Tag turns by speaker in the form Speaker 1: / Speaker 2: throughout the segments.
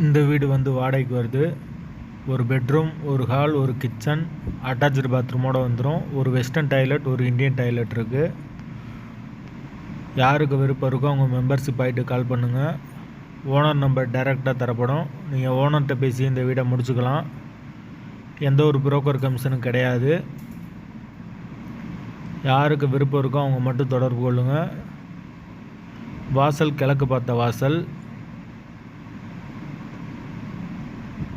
Speaker 1: இந்த வீடு வந்து வாடகைக்கு வருது. ஒரு பெட்ரூம் ஒரு ஹால் ஒரு கிச்சன் அட்டாச்சு பாத்ரூமோட வந்துடும் ஒரு வெஸ்டர்ன் டாய்லெட் ஒரு இந்தியன் டாய்லெட் இருக்குது யாருக்கு விருப்பம் இருக்கோ அவங்க மெம்பர்ஷிப் ஆகிட்டு கால் பண்ணுங்கள் ஓனர் நம்பர் டைரெக்டாக தரப்படும். நீங்கள் ஓனர்கிட்ட பேசி இந்த வீடை முடிச்சுக்கலாம். எந்த ஒரு புரோக்கர் கமிஷனும் கிடையாது. யாருக்கு விருப்பம் இருக்கோ அவங்க மட்டும் தொடர்பு கொள்ளுங்கள் வாசல் கிழக்கு பார்த்த வாசல்.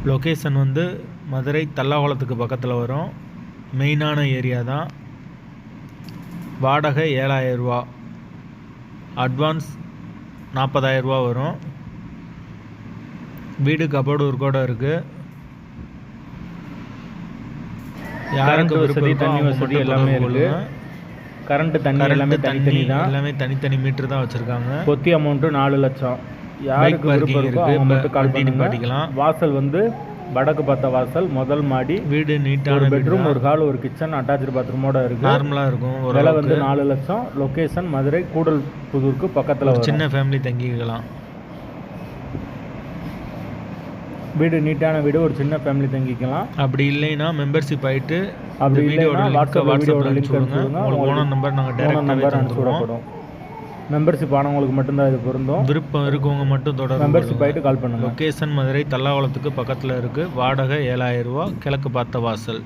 Speaker 1: லொக்கேஷன் வந்து மதுரை தல்லாகுளத்துக்கு பக்கத்தில் வரும். மெயினான ஏரியா தான். வாடகை ஏழாயிரரூவா அட்வான்ஸ் நாற்பதாயிரரூவா வரும். வீடு கபோர்டு ஒரு கூட இருக்குது யாருக்கு
Speaker 2: வசதி, தண்ணி வசதி எல்லாமே
Speaker 1: தொடர்பு
Speaker 2: இருக்கு.
Speaker 1: கொள்ளுங்க.
Speaker 2: கரண்ட் தண்ணி எல்லாமே தனித்தனி தான்.
Speaker 1: எல்லாமே தனித்தனி மீட்டர் தான் வச்சுருக்காங்க.
Speaker 2: கொத்தி அமௌண்ட்டு நாலு லட்சம். யாருக்கு விருப்பம் இருக்கோ. அவங்க மட்டும் கால்
Speaker 1: நிப்பாட்டிக்கலாம்.
Speaker 2: வாசல் வந்து வடக்கு பார்த்த வாசல் முதல் மாடி.
Speaker 1: வீடு
Speaker 2: ஒரு
Speaker 1: நீட்டான
Speaker 2: பெட்ரூம் ஒரு ஹால் ஒரு கிச்சன் அட்டாச்சு பாத்ரூமோட இருக்கு.
Speaker 1: நார்மலாக இருக்கும் ஒரு
Speaker 2: விலை வந்து நாலு லட்சம். லொகேஷன் மதுரை கூடல் புதூருக்கு பக்கத்தில்
Speaker 1: ஒரு சின்ன ஃபேமிலி தங்கிக்கலாம்.
Speaker 2: வீடு நீட்டான வீடு ஒரு சின்ன ஃபேமிலி தங்கிக்கலாம்.
Speaker 1: அப்படி இல்லைன்னா மெம்பர்ஷிப் ஆயிட்டு
Speaker 2: அப்படி
Speaker 1: வீடியோட லிங்க்
Speaker 2: வாட்ஸ்அப் வீடியோட லிங்க்
Speaker 1: அனுப்பிச்சு விடுங்க.
Speaker 2: அனுப்பிச்சு விடுங்க.
Speaker 1: உங்களுக்கு ஓனர் நம்பர் நாங்கள்
Speaker 2: ஃபோன்
Speaker 1: டேரெக்டாகவே
Speaker 2: நம்பர் அனுப்பிச்சு விடப்படும். மெம்பர்ஷிப் ஆனவங்களுக்கு மட்டும்தான் இது பொருந்தும்.
Speaker 1: விருப்பம் இருக்கவங்க மட்டும் தொடர்பு
Speaker 2: மெம்பர்ஷிப் ஆகிட்டு கால் பண்ணுங்க.
Speaker 1: லொக்கேஷன் மதுரை தல்லாகுளத்துக்கு பக்கத்தில் இருக்குது வாடகை ஏழாயிரம் ரூபா கிழக்கு பார்த்த வாசல்.